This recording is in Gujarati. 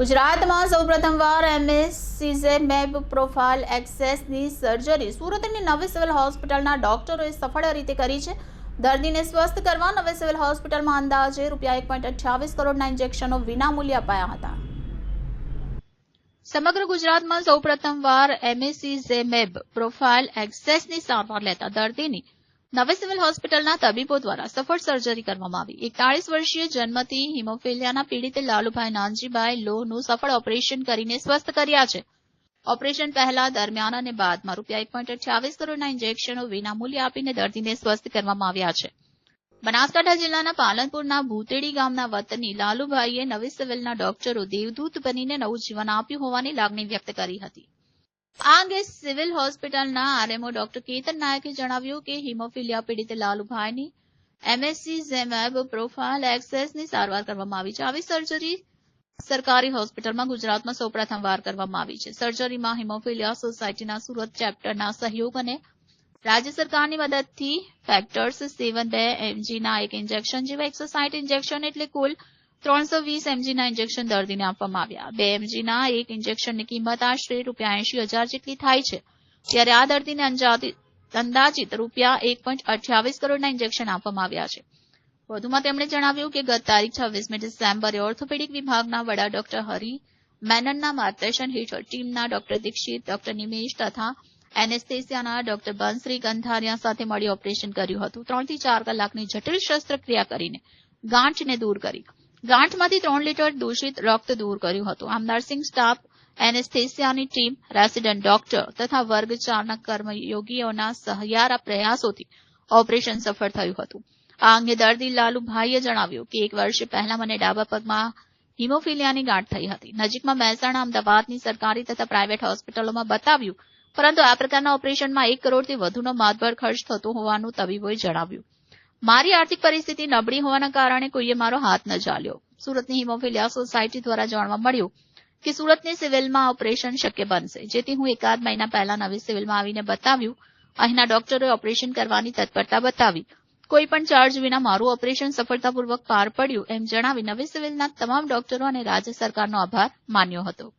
ગુજરાતમાં સૌપ્રથમવાર એમએસસીઝે મેબ પ્રોફાઇલ એક્સેસની સર્જરી. સુરતની નવી સિવિલ હોસ્પિટલના ડોક્ટરોએ સફળ રીતે કરી છે. દર્દીને સ્વસ્થ કરવા નવી સિવિલ હોસ્પિટલમાં અંદાજે રૂપિયા એક પોઈન્ટ અઠ્યાવીસ કરોડના ઇન્જેક્શનો વિનામૂલ્યે અપાયા હતા. સમગ્ર ગુજરાતમાં સૌપ્રથમવાર એમએસસીઝે મેબ પ્રોફાઇલ એક્સેસની સારવાર લેતા દર્દીની નવી સિવિલ હોસ્પિટલના તબીબો દ્વારા સફળ સર્જરી કરવામાં આવી. એકતાળીસ વર્ષીય જન્મથી હિમોફિલિયાના પીડિત લાલુભાઈ નાનજીભાઈ લોહનું સફળ ઓપરેશન કરીને સ્વસ્થ કર્યા છે. ઓપરેશન પહેલા દરમિયાન અને બાદમાં રૂપિયા એક પોઈન્ટ અઠ્યાવીસ કરોડના ઇન્જેક્શનો વિનામૂલ્ય આપીને દર્દીને સ્વસ્થ કરવામાં આવ્યા છે. બનાસકાંઠા જિલ્લાના પાલનપુરના ભૂતેડી ગામના વતની લાલુભાઈએ નવી સિવિલના ડોક્ટરો દેવદૂત બનીને નવું જીવન આપ્યું હોવાની લાગણી વ્યક્ત કરી હતી. આ અંગે સિવિલ હોસ્પિટલના આરએમઓ ડોક્ટર કેતન નાયકે જણાવ્યું કે હિમોફિલિયા પીડિત લાલુભાઈની એમએસસી ઝેમેબ પ્રોફાઇલ એક્સેસની સારવાર કરવામાં આવી છે. આવી સર્જરી સરકારી હોસ્પિટલમાં ગુજરાતમાં સૌપ્રથમવાર કરવામાં આવી છે. સર્જરીમાં હિમોફિલિયા સોસાયટીના સુરત ચેપ્ટરના સહયોગ અને રાજ્ય સરકારની મદદથી ફેક્ટર્સ સેવન બે એમજીના એક ઇન્જેક્શન જેવા એકસો સાઠ ઇન્જેક્શન એટલે કુલ ત્રણસો વીસ એમજીના ઇન્જેક્શન દર્દીને આપવામાં આવ્યા. બે એમજીના, એક ઇન્જેક્શનની કિંમત આશરે રૂપિયા એંશી હજાર જેટલી થાય છે. ત્યારે આ દર્દીને અંદાજિત રૂપિયા એક પોઈન્ટ અઠ્યાવીસ કરોડના ઇન્જેક્શન આપવામાં આવ્યા છે. વધુમાં તેમણે જણાવ્યું કે ગત તારીખ છવ્વીસમી ડિસેમ્બરે ઓર્થોપેડિક વિભાગના વડા ડોક્ટર હરી મેનનના માર્ગદર્શન હેઠળ ટીમના ડોક્ટર દીક્ષિત, ડોક્ટર નિમેશ તથા એનેસ્થેસિયાના ડોક્ટર બંસરી ગંધારિયા સાથે મળી ઓપરેશન કર્યું હતું. ત્રણથી ચાર કલાકની જટિલ શસ્ત્રક્રિયા કરીને ગાંઠને દૂર કરી. ગાંઠમાંથી ત્રણ લીટર દૂષિત રક્ત દૂર કર્યું હતું. આમ નર્સિંગ સ્ટાફ, એનેસ્થેસિયાની ટીમ, રેસિડન્ટ ડોક્ટર તથા વર્ગ ચારના કર્મયોગીઓના સહિયારા પ્રયાસોથી ઓપરેશન સફળ થયું હતું. આ અંગે દર્દી લાલુભાઈએ જણાવ્યું કે એક વર્ષ પહેલા મને ડાબા પગમાં હિમોફિલિયાની ગાંઠ થઈ હતી. નજીકમાં મહેસાણા, અમદાવાદની સરકારી તથા પ્રાઇવેટ હોસ્પિટલોમાં બતાવ્યું. પરંતુ આ પ્રકારના ઓપરેશનમાં એક કરોડથી વધુનો માતબર ખર્ચ થતો હોવાનું તબીબોએ જણાવ્યું. મારી આર્થિક પરિસ્થિતિ નબળી હોવાના કારણે કોઈએ મારો હાથ ન ચાલ્યો. સુરતની હિમોફિલિયા સોસાયટી દ્વારા જાણવા મળ્યું કે સુરતની સિવિલમાં ઓપરેશન શક્ય બનશે. જેથી હું એકાદ મહિના પહેલા નવી સિવિલમાં આવીને બતાવ્યું. અહીંના ડોક્ટરોએ ઓપરેશન કરવાની તત્પરતા બતાવી. કોઈ પણ ચાર્જ વિના મારું ઓપરેશન સફળતાપૂર્વક પાર પડ્યું એમ જણાવી નવી સિવિલના તમામ ડોક્ટરો અને રાજ્ય સરકારનો આભાર માન્યો હતો.